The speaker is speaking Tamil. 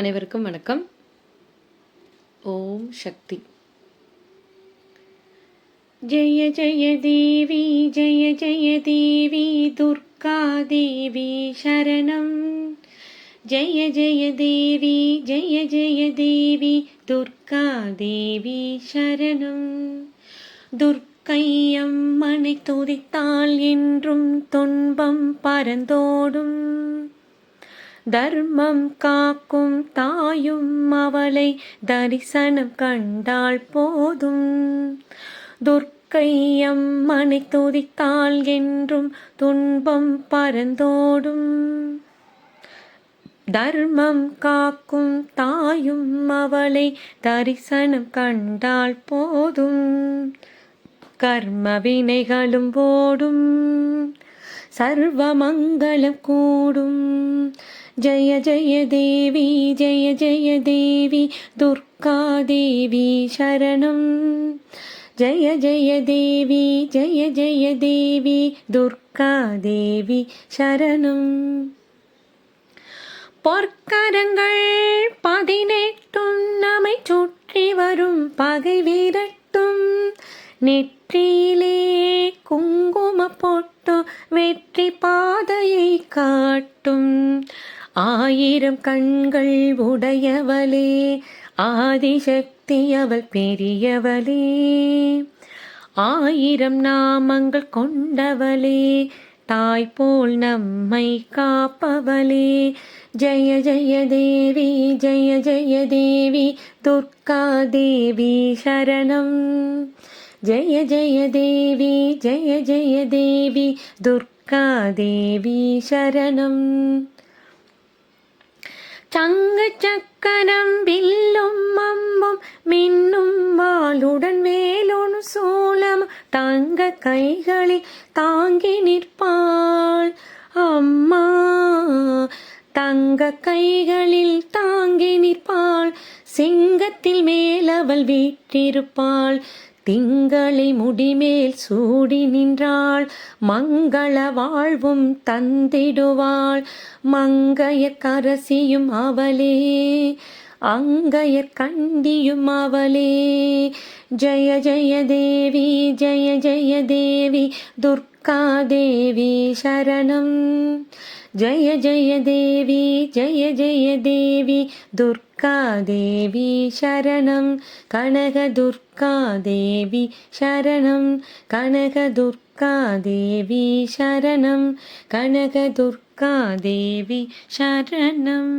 அனைவருக்கும் வணக்கம். ஓம் சக்தி. ஜெய ஜெய தேவி ஜெய ஜெய தேவி துர்கா தேவி சரணம். ஜெய ஜெய தேவி ஜெய ஜெய தேவி துர்கா தேவி சரணம். துர்க்கையம் மனை துதித்தாள் என்றும் துன்பம் பரந்தோடும். தர்மம் காக்கும் தாயும் அவளை தரிசனம் கண்டால் போதும். துர்க்கையம்மனை துதித்தாள் என்றும் துன்பம் பரந்தோடும். தர்மம் காக்கும் தாயும் அவளை தரிசனம் கண்டால் போதும். கர்ம வினைகளும் ஓடும் சர்வமங்கலம் கூடும். ஜய ஜய தேவி ஜய ஜய தேவி துர்கா தேவி சரணம். ஜய ஜய தேவி ஜய ஜய தேவி துர்கா தேவி சரணம். பொற்கரங்கள் பதினெட்டும் நம்மை சுற்றி வரும் பகை வீரட்டும். நெற்றியிலே குங்கும போட்டு வெற்றி பாதையை காட்டும். ஆயிரம் கண்கள் உடையவளே ஆதிசக்தி அவள் பெரியவளே. ஆயிரம் நாமங்கள் கொண்டவளே தாய் போல் நம்மை காப்பவளே. ஜய ஜய தேவி ஜய ஜய தேவி துர்கா தேவி சரணம். ஜய ஜய தேவி ஜய ஜய தேவி துர்கா தேவி சரணம். சங்கு சக்கரம் வில்லும் அம்பும் மின்னும் வாளுடன் வேலொன் சோளம் தங்க கைகளில் தாங்கி நிற்பாள். அம்மா தங்க கைகளில் தாங்கி நிற்பாள். சிங்கத்தில் மேல் அவள் வீற்றிருப்பாள். திங்களை முடிமேல் சூடி நின்றாள். மங்கள வாழ்வும் தந்திடுவாள். மங்கையர் கரசியும் அவளே அங்கைய கண்டியும் அவளே. ஜய ஜய தேவி ஜய ஜய தேவி துர்கா தேவி சரணம். ஜய ஜய தேவி ஜய ஜய தேவி துர்கா தேவி சரணம் கனக துர்கா தேவி சரணம் கனக துர்கா தேவி சரணம் கனக துர்கா தேவி சரணம்